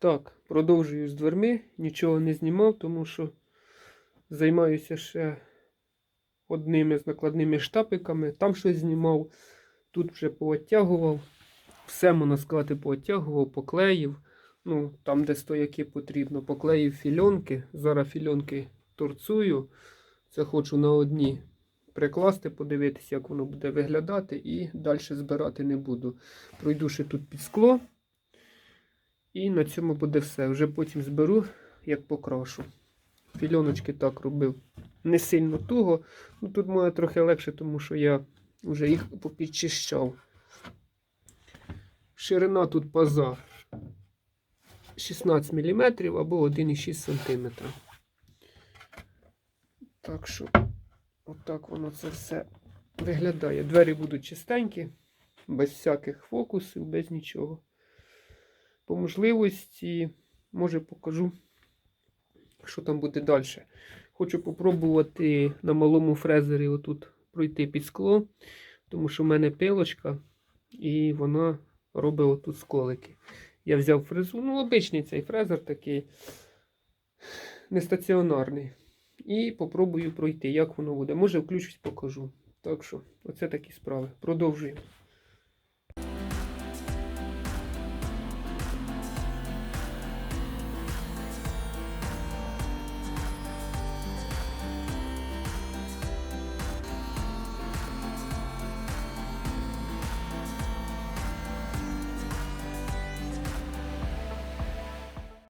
Так, продовжую з дверми. Нічого не знімав, тому що займаюся ще одними з накладними штапиками. Там щось знімав, тут вже пооттягував. Все, можна сказати, пооттягував, поклеїв. Ну, там, де стояки потрібно, поклеїв фільонки. Зараз фільонки торцую. Це хочу на одні прикласти, подивитися, як воно буде виглядати, і далі збирати не буду. Пройду ще тут під скло. І на цьому буде все. Вже потім зберу, як покрашу. Фільоночки так робив не сильно туго. Ну, тут може трохи легше, тому що я вже їх попідчищав. Ширина тут паза 16 мм або 1,6 см. Так що, отак воно це все виглядає. Двері будуть чистенькі, без всяких фокусів, без нічого. По можливості, може, покажу, що там буде далі. Хочу попробувати на малому фрезері отут пройти під скло, тому що в мене пилочка і вона робить отут сколики. Я взяв фрезу, ну, обичний цей фрезер такий нестаціонарний. І попробую пройти, як воно буде. Може, включусь, покажу. Так що, оце такі справи. Продовжуємо.